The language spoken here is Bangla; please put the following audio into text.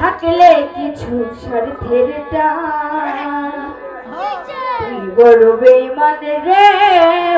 থাকলে কিছু স্বার্থের টান। তুই বড় বেমান রে।